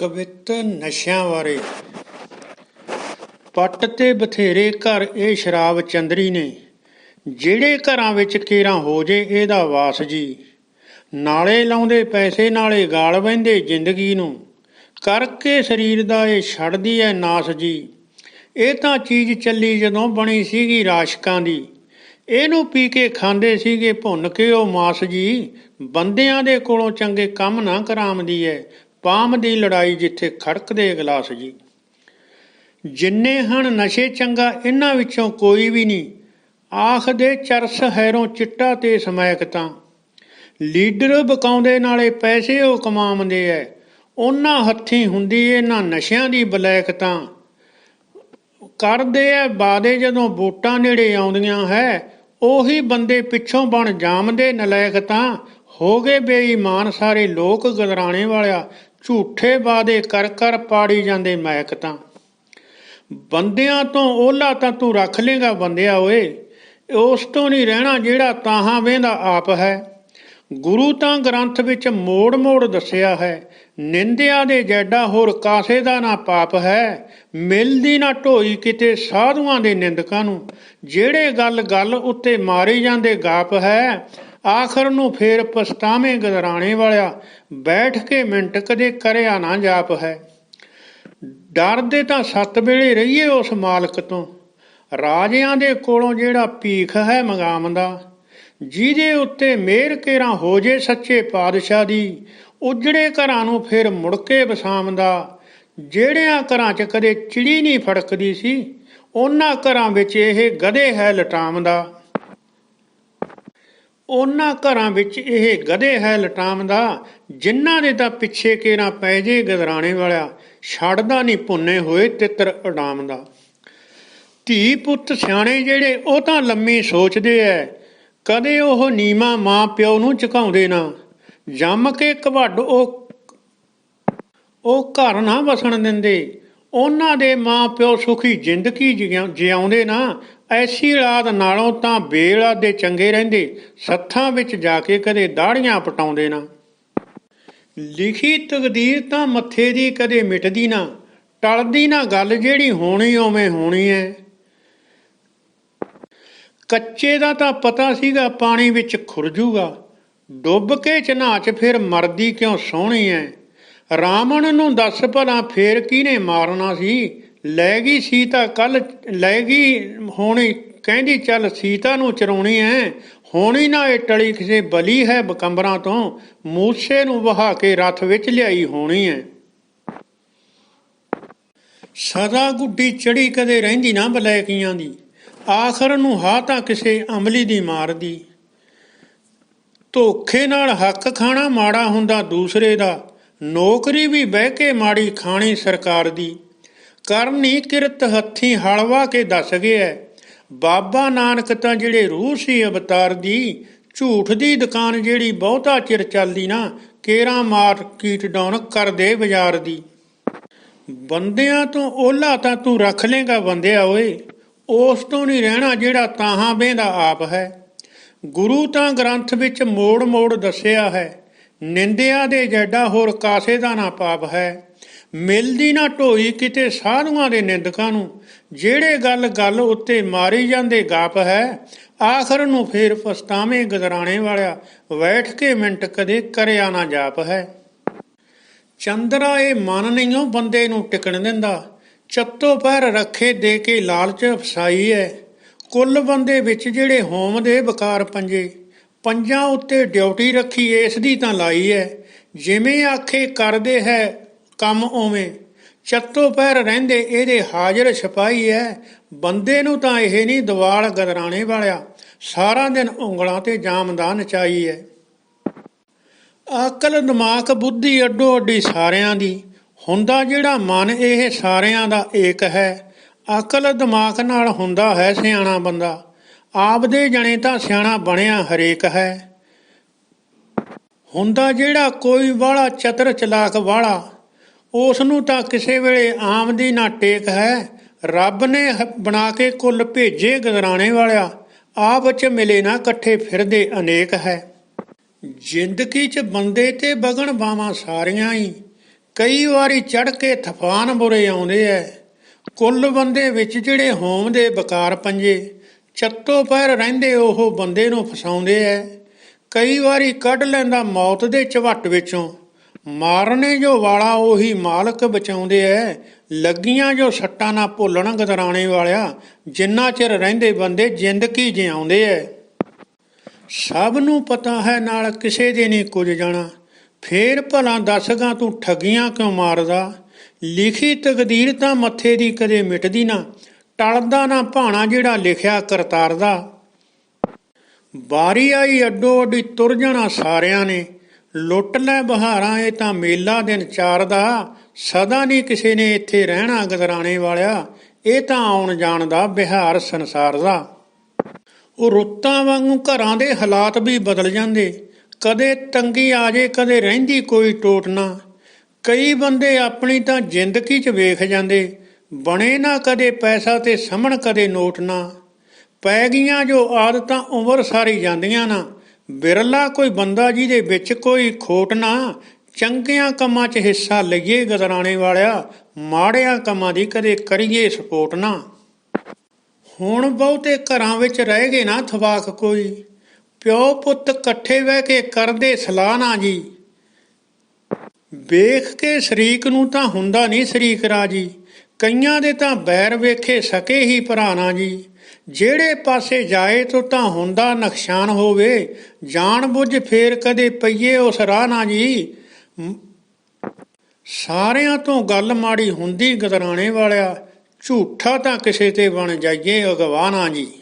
ਕਵਿਤ ਨਸ਼ਿਆਂ ਬਾਰੇ। ਪੱਟ ਤੇ ਬਥੇਰੇ ਘਰ ਇਹ ਸ਼ਰਾਬ ਚੰਦਰੀ ਨੇ। ਜਿਹੜੇ ਘਰਾਂ ਵਿੱਚ ਕੇਰਾਂ ਹੋ ਜੇ ਇਹਦਾ ਵਾਸ ਜੀ। ਨਾਲੇ ਲਾਉਂਦੇ ਪੈਸੇ, ਨਾਲੇ ਗਾਲ ਬਹਿੰਦੇ ਜ਼ਿੰਦਗੀ ਨੂੰ। ਕਰਕੇ ਸਰੀਰ ਦਾ ਇਹ ਛੱਡਦੀ ਐ ਨਾਸ ਜੀ। ਇਹ ਤਾਂ ਚੀਜ਼ ਚੱਲੀ ਜਦੋਂ ਬਣੀ ਸੀਗੀ ਰਾਸ਼ਕਾਂ ਦੀ। ਇਹਨੂੰ ਪੀ ਕੇ ਖਾਂਦੇ ਸੀਗੇ ਭੁੰਨ ਕੇ ਉਹ ਮਾਸ ਜੀ। ਬੰਦਿਆਂ ਦੇ ਕੋਲੋਂ ਚੰਗੇ ਕੰਮ ਨਾ ਕਰਾਮਦੀ ਐ। ਪਾਮ ਦੀ ਲੜਾਈ ਜਿੱਥੇ ਖੜਕਦੇ ਗਲਾਸ ਜੀ। ਜਿੰਨੇ ਹਨ ਨਸ਼ੇ ਚੰਗਾ ਇਹਨਾਂ ਵਿੱਚੋਂ ਕੋਈ ਵੀ ਨਹੀਂ। ਆਖਦੇ ਚਰਸ ਹੈਰੋਂ ਚਿੱਟਾ ਤੇ ਸਮੈਕ ਤਾਂ। ਲੀਡਰ ਬਕਾਉਂਦੇ ਨਾਲੇ ਪੈਸੇ ਉਹ ਕਮਾਉਂਦੇ ਐ। ਉਹਨਾਂ ਹੱਥੀਂ ਹੁੰਦੀ ਇਹਨਾਂ ਨਸ਼ਿਆਂ ਦੀ ਬਲੈਕ ਤਾਂ। ਕਰਦੇ ਐ ਬਾਦੇ ਜਦੋਂ ਵੋਟਾਂ ਨੇੜੇ ਆਉਂਦੀਆਂ ਹੈ, ਉਹੀ ਬੰਦੇ ਪਿੱਛੋਂ ਬਣ ਜਾਮਦੇ ਨਲਾਇਕ ਤਾਂ। ਹੋ ਗਏ ਬੇਈਮਾਨ ਸਾਰੇ ਲੋਕ ਗਦਰਾਣੇ ਵਾਲਿਆ। ਝੂਠੇ ਵਾਦੇ ਕਰ ਕਰ ਪਾੜੀ ਜਾਂਦੇ ਮੈਕ ਤਾਂ। ਬੰਦਿਆਂ ਤੋਂ ਓਲਾ ਤਾਂ ਤੂੰ ਰੱਖ ਲੇਗਾ ਬੰਦਿਆ ਓਏ। ਉਸ ਤੋਂ ਨਹੀਂ ਰਹਿਣਾ ਜਿਹੜਾ ਤਾਹਾਂ ਵੇਂਦਾ ਆਪ ਹੈ। ਗੁਰੂ ਤਾਂ ਗ੍ਰੰਥ ਵਿੱਚ ਮੋੜ ਮੋੜ ਦੱਸਿਆ ਹੈ, ਨਿੰਦਿਆ ਦੇ ਜੈਡਾ ਹੋਰ ਕਾਸੇ ਦਾ ਨਾ ਪਾਪ ਹੈ। ਮਿਲਦੀ ਨਾ ਢੋਈ ਕਿਤੇ ਸਾਧੂਆਂ ਦੇ ਨਿੰਦਕਾਂ ਨੂੰ। ਜਿਹੜੇ ਗੱਲ ਗੱਲ ਉੱਤੇ ਮਾਰੀ ਜਾਂਦੇ ਗਾਪ ਹੈ ਆਖਰ ਨੂੰ ਫੇਰ ਪਛਤਾਵੇਂ ਗਦਰਾਣੇ ਵਾਲਿਆ, ਬੈਠ ਕੇ ਮਿੰਟ ਕਦੇ ਕਰਿਆ ਨਾ ਜਾਪ ਹੈ। ਡਰਦੇ ਤਾਂ ਸੱਤ ਵੇਲੇ ਰਹੀਏ ਉਸ ਮਾਲਕ ਤੋਂ। ਰਾਜਿਆਂ ਦੇ ਕੋਲੋਂ ਜਿਹੜਾ ਭੀਖ ਹੈ ਮੰਗਾਮਦਾ ਜਿਹਦੇ ਉੱਤੇ ਮਿਹਰ ਕੇਰਾ ਹੋ ਜੇ ਸੱਚੇ ਪਾਦਸ਼ਾਹ ਦੀ, ਉਜੜੇ ਘਰਾਂ ਨੂੰ ਫਿਰ ਮੁੜ ਕੇ ਵਸਾਮਦਾ ਜਿਹੜਿਆਂ ਘਰਾਂ 'ਚ ਕਦੇ ਚਿੜੀ ਨਹੀਂ ਫੜਕਦੀ ਸੀ, ਉਹਨਾਂ ਘਰਾਂ ਵਿੱਚ ਇਹ ਗਧੇ ਹੈ ਲਟਾਮਦਾ ਉਹਨਾਂ ਘਰਾਂ ਵਿੱਚ ਇਹ ਗਧੇ ਹੈ ਲਟਾਮਦਾ ਜਿਨ੍ਹਾਂ ਦੇ ਤਾਂ ਪਿੱਛੇ ਕੇਰਾ ਪੈ ਜੇ ਗਦਰਾਣੇ ਵਾਲਿਆ, ਛੱਡਦਾ ਨਹੀਂ ਪੁੰਨੇ ਹੋਏ ਤਿੱਤਰ ਉਡਾਮਦਾ ਧੀ ਪੁੱਤ ਸਿਆਣੇ ਜਿਹੜੇ, ਉਹ ਤਾਂ ਲੰਮੀ ਸੋਚਦੇ ਐ, ਕਦੇ ਉਹ ਨੀਮਾ ਮਾਂ ਪਿਓ ਨੂੰ ਝੁਕਾਉਂਦੇ ਨਾ। ਜੰਮ ਕੇ ਕਵੱਡ ਉਹ ਉਹ ਘਰ ਨਾ ਵਸਣ ਦਿੰਦੇ। ਉਹਨਾਂ ਦੇ ਮਾਂ ਪਿਓ ਸੁਖੀ ਜ਼ਿੰਦਗੀ ਜਿਉਂ- ਜਿਉਂਦੇ ਨਾ ਐਸੀ ਰਾਤ ਨਾਲੋਂ ਤਾਂ ਬੇਲਾ ਦੇ ਚੰਗੇ ਰਹਿੰਦੇ, ਸੱਥਾਂ ਵਿੱਚ ਜਾ ਕੇ ਕਦੇ ਦਾੜੀਆਂ ਪਟਾਉਂਦੇ ਨਾ। ਲਿਖੀ ਤਕਦੀਰ ਤਾਂ ਮੱਥੇ ਦੀ ਕਦੇ ਮਿਟਦੀ ਨਾ, ਟਲਦੀ ਨਾ ਗੱਲ ਜਿਹੜੀ ਹੋਣੀ ਓਵੇਂ ਹੋਣੀ ਐ। ਕੱਚੇ ਦਾ ਤਾਂ ਪਤਾ ਸੀਗਾ ਪਾਣੀ ਵਿੱਚ ਖੁਰਜੂਗਾ ਡੁੱਬ ਕੇ ਚਨਾਚ ਫਿਰ ਮਰਦੀ ਕਿਉਂ ਸੋਹਣੀ ਐ। ਰਾਵਣ ਨੂੰ ਦੱਸ ਭਲਾ ਫੇਰ ਕਿਹਨੇ ਮਾਰਨਾ ਸੀ? ਲੈ ਗਈ ਸੀਤਾ ਕੱਲ ਲੈ ਗਈ, ਹੋਣੀ ਕਹਿੰਦੀ, ਚੱਲ ਸੀਤਾ ਨੂੰ ਚਰਾਉਣੀ ਐ। ਹੋਣੀ ਨਾ ਇਹ ਟਲੀ ਕਿਸੇ ਬਲੀ ਹੈ ਬਕੰਬਰਾਂ ਤੋਂ। ਮੂਸੇ ਨੂੰ ਵਹਾ ਕੇ ਰੱਥ ਵਿੱਚ ਲਿਆਈ ਹੋਣੀ ਐ। ਸਦਾ ਗੁੱਡੀ ਚੜੀ ਕਦੇ ਰਹਿੰਦੀ ਨਾ ਬਲੈਕੀਆਂ ਦੀ। ਆਖਰ ਨੂੰ ਹਾ ਤਾਂ ਕਿਸੇ ਅਮਲੀ ਦੀ ਮਾਰਦੀ ਧੋਖੇ ਨਾਲ ਹੱਕ ਖਾਣਾ ਮਾੜਾ ਹੁੰਦਾ ਦੂਸਰੇ ਦਾ। ਨੌਕਰੀ ਵੀ ਬਹਿ ਕੇ ਮਾੜੀ ਖਾਣੀ ਸਰਕਾਰ ਦੀ। ਕਰਨੀ ਕਿਰਤ ਹੱਥੀ ਹਲਵਾ ਕੇ ਦੱਸ ਗਿਆ ਬਾਬਾ ਨਾਨਕ ਤਾਂ ਜਿਹੜੇ ਰੂਹ ਸੀ ਅਵਤਾਰ ਦੀ, ਝੂਠ ਦੀ ਦੁਕਾਨ ਜਿਹੜੀ ਬਹੁਤਾ ਚਿਰ ਚੱਲਦੀ ਨਾ, ਕੇਰਾ ਮਾਰਕੀਟ ਡਾਊਨ ਕਰਦੇ ਬਾਜ਼ਾਰ ਦੀ। ਬੰਦਿਆਂ ਤੋਂ ਓਲਾ ਤਾਂ ਤੂੰ ਰੱਖ ਲੇਗਾ ਬੰਦਿਆ ਓਏ, ਉਸ ਤੋਂ ਨਹੀਂ ਰਹਿਣਾ ਜਿਹੜਾ ਤਾਹਾਂ ਬਹਿੰਦਾ ਆਪ ਹੈ। ਗੁਰੂ ਤਾਂ ਗ੍ਰੰਥ ਵਿੱਚ ਮੋੜ ਮੋੜ ਦੱਸਿਆ ਹੈ, ਨਿੰਦਿਆ ਦੇ ਜੈਡਾ ਹੋਰ ਕਾਸੇ ਦਾ ਨਾ ਪਾਪ ਹੈ। ਮਿਲਦੀ ਨਾ ਢੋਈ ਕਿਤੇ ਸਾਧੂਆਂ ਦੇ ਨਿੰਦਕਾਂ ਨੂੰ। ਜਿਹੜੇ ਗੱਲ ਗੱਲ ਉੱਤੇ ਮਾਰੀ ਜਾਂਦੇ ਗਾਪ ਹੈ, ਆਖਰ ਨੂੰ ਫੇਰ ਪਛਤਾਵੇਂ ਗਦਰਾਣੇ ਵਾਲਿਆ ਬੈਠ ਕੇ ਮਿੰਟ ਕਦੇ ਕਰਿਆ ਨਾ ਜਾਪ ਹੈ। ਚੰਦਰਾ ਇਹ ਮਨ ਨਹੀਂਓ ਬੰਦੇ ਨੂੰ ਟਿਕਣ ਦਿੰਦਾ। ਚੱਤੋ ਪੈਰ ਰੱਖੇ ਦੇ ਕੇ ਲਾਲਚ ਫਸਾਈ ਹੈ। ਕੁੱਲ ਬੰਦੇ ਵਿੱਚ ਜਿਹੜੇ ਹੋਮ ਦੇ ਬਕਾਰ ਪੰਜੇ, ਪੰਜਾਂ ਉੱਤੇ ਡਿਊਟੀ ਰੱਖੀ ਇਸ ਦੀ ਤਾਂ ਲਾਈ ਹੈ। ਜਿਵੇਂ ਆਖੇ ਕਰਦੇ ਹੈ ਕੰਮ ਉਵੇਂ। ਚੱਤੋ ਪੈਰ ਰਹਿੰਦੇ ਇਹਦੇ ਹਾਜ਼ਰ ਛਪਾਈ ਐ। ਬੰਦੇ ਨੂੰ ਤਾਂ ਇਹ ਨਹੀਂ ਦਿਵਾਲ ਗਦਰਾਣੇ ਵਾਲਿਆ। ਸਾਰਾ ਦਿਨ ਉਂਗਲਾਂ ਤੇ ਜਾਮਦਾ ਨਚਾਈ ਐ। ਅਕਲ ਦਿਮਾਗ ਬੁੱਧੀ ਅੱਡੋ ਅੱਡੀ ਸਾਰਿਆਂ ਦੀ। ਹੁੰਦਾ ਜਿਹੜਾ ਮਨ ਇਹ ਸਾਰਿਆਂ ਦਾ ਏਕ ਹੈ। ਅਕਲ ਦਿਮਾਗ ਨਾਲ ਹੁੰਦਾ ਹੈ ਸਿਆਣਾ ਬੰਦਾ। ਆਪਦੇ ਜਣੇ ਤਾਂ ਸਿਆਣਾ ਬਣਿਆ ਹਰੇਕ ਹੈ। ਹੁੰਦਾ ਜਿਹੜਾ ਕੋਈ ਵਾਲਾ ਚਤਰ ਚਲਾਕ ਵਾਲਾ। ਉਸ ਨੂੰ ਤਾਂ ਕਿਸੇ ਵੇਲੇ ਆਮਦੀ ਨਾ ਟੇਕ ਹੈ। ਰੱਬ ਨੇ ਬਣਾ ਕੇ ਕੁੱਲ ਭੇਜੇ ਗਦਰਾਣੇ ਵਾਲਿਆ। ਆਪ ਚ ਮਿਲੇ ਨਾ ਇਕੱਠੇ ਫਿਰਦੇ ਅਨੇਕ ਹੈ। ਜ਼ਿੰਦਗੀ 'ਚ ਬੰਦੇ ਤੇ ਬਗਣ ਬਾਵਾਂ ਸਾਰੀਆਂ ਹੀ ਕਈ ਵਾਰੀ ਚੜ ਕੇ ਤਫਾਨ ਬੁਰੇ ਆਉਂਦੇ ਐ। ਕੁੱਲ ਬੰਦੇ ਵਿੱਚ ਜਿਹੜੇ ਹੋਮ ਦੇ ਬਕਾਰ ਪੰਜੇ, ਚੱਤੋ ਪੈਰ ਰਹਿੰਦੇ ਉਹ ਬੰਦੇ ਨੂੰ ਫਸਾਉਂਦੇ ਐ। ਕਈ ਵਾਰੀ ਕੱਢ ਲੈਂਦਾ ਮੌਤ ਦੇ ਝਵੱਟ ਵਿੱਚੋਂ। ਮਾਰਨੇ ਜੋ ਵਾਲਾ ਉਹੀ ਮਾਲਕ ਬਚਾਉਂਦੇ ਐ, ਲੱਗੀਆਂ ਜੋ ਸੱਟਾਂ ਨਾ ਭੁੱਲਣ ਗਦਰਾਣੇ ਵਾਲਿਆ, ਜਿੰਨਾ ਚਿਰ ਰਹਿੰਦੇ ਬੰਦੇ ਜ਼ਿੰਦਗੀ ਜਿਉਂਦੇ ਐ। ਸਭ ਨੂੰ ਪਤਾ ਹੈ ਨਾਲ ਕਿਸੇ ਦੇ ਨਹੀਂ ਕੁਝ ਜਾਣਾ, ਫੇਰ ਭਲਾ ਦੱਸਗਾ ਤੂੰ ਠੱਗੀਆਂ ਕਿਉਂ ਮਾਰਦਾ? ਲਿਖੀ ਤਕਦੀਰ ਤਾਂ ਮੱਥੇ ਦੀ ਕਦੇ ਮਿਟਦੀ ਨਾ, ਟਲਦਾ ਨਾ ਭਾਣਾ ਜਿਹੜਾ ਲਿਖਿਆ ਕਰਤਾਰ ਦਾ ਬਾਰੀ ਆਈ ਅੱਡੋ ਅੱਡੀ ਤੁਰ ਜਾਣਾ ਸਾਰਿਆਂ ਨੇ ਲੁੱਟ ਲੈ ਬਹਾਰਾਂ ਇਹ ਤਾਂ ਮੇਲਾ ਦਿਨ ਚਾਰ ਦਾ ਸਦਾ ਨਹੀਂ ਕਿਸੇ ਨੇ ਇੱਥੇ ਰਹਿਣਾ ਗਦਰਾਣੇ ਵਾਲਿਆ, ਇਹ ਤਾਂ ਆਉਣ ਜਾਣ ਦਾ ਬਿਹਾਰ ਸੰਸਾਰ ਦਾ। ਉਹ ਰੁੱਤਾਂ ਵਾਂਗੂ ਘਰਾਂ ਦੇ ਹਾਲਾਤ ਵੀ ਬਦਲ ਜਾਂਦੇ, ਕਦੇ ਤੰਗੀ ਆ ਜੇ, ਕਦੇ ਰਹਿੰਦੀ ਕੋਈ ਟੋਟ ਨਾ। ਕਈ ਬੰਦੇ ਆਪਣੀ ਤਾਂ ਜ਼ਿੰਦਗੀ 'ਚ ਵੇਖ ਜਾਂਦੇ, ਬਣੇ ਨਾ ਕਦੇ ਪੈਸਾ ਤੇ ਸਮਣ, ਕਦੇ ਨੋਟ ਨਾ। ਪੈ ਗਈਆਂ ਜੋ ਆਦਤਾਂ ਉਮਰ ਸਾਰੀ ਜਾਂਦੀਆਂ ਨਾ ਬਿਰਲਾ ਕੋਈ ਬੰਦਾ ਜਿਹਦੇ ਵਿੱਚ ਕੋਈ ਖੋਟ ਨਾ, ਚੰਗਿਆਂ ਕੰਮਾਂ 'ਚ ਹਿੱਸਾ ਲਈਏ ਗਦਰਾਣੇ ਵਾਲਿਆ, ਮਾੜਿਆਂ ਕੰਮਾਂ ਦੀ ਕਦੇ ਕਰੀਏ ਸਪੋਰਟ ਨਾ। ਹੁਣ ਬਹੁਤੇ ਘਰਾਂ ਵਿੱਚ ਰਹਿ ਗਏ ਨਾ ਥਵਾਕ ਕੋਈ, ਪਿਓ ਪੁੱਤ ਇਕੱਠੇ ਬਹਿ ਕੇ ਕਰਦੇ ਸਲਾਹ ਨਾ ਜੀ। ਵੇਖ ਕੇ ਸ਼ਰੀਕ ਨੂੰ ਤਾਂ ਹੁੰਦਾ ਨਹੀਂ ਸ਼ਰੀਕ ਰਾਜੀ, ਕਈਆਂ ਦੇ ਤਾਂ ਬੈਰ ਵੇਖੇ ਸਕੇ ਹੀ ਭਰਾ ਨਾ ਜੀ। ਜਿਹੜੇ ਪਾਸੇ ਜਾਏ ਤੋਂ ਤਾਂ ਹੁੰਦਾ ਨੁਕਸਾਨ ਹੋਵੇ। ਜਾਣ ਬੁੱਝ ਫੇਰ ਕਦੇ ਪਈਏ ਉਸ ਰਾਹ ਨਾ ਜੀ। ਸਾਰਿਆਂ ਤੋਂ ਗੱਲ ਮਾੜੀ ਹੁੰਦੀ ਗਦਰਾਣੇ ਵਾਲਿਆ। ਝੂਠਾ ਤਾਂ ਕਿਸੇ ਤੇ ਬਣ ਜਾਈਏ ਅਗਵਾ ਨਾ ਜੀ।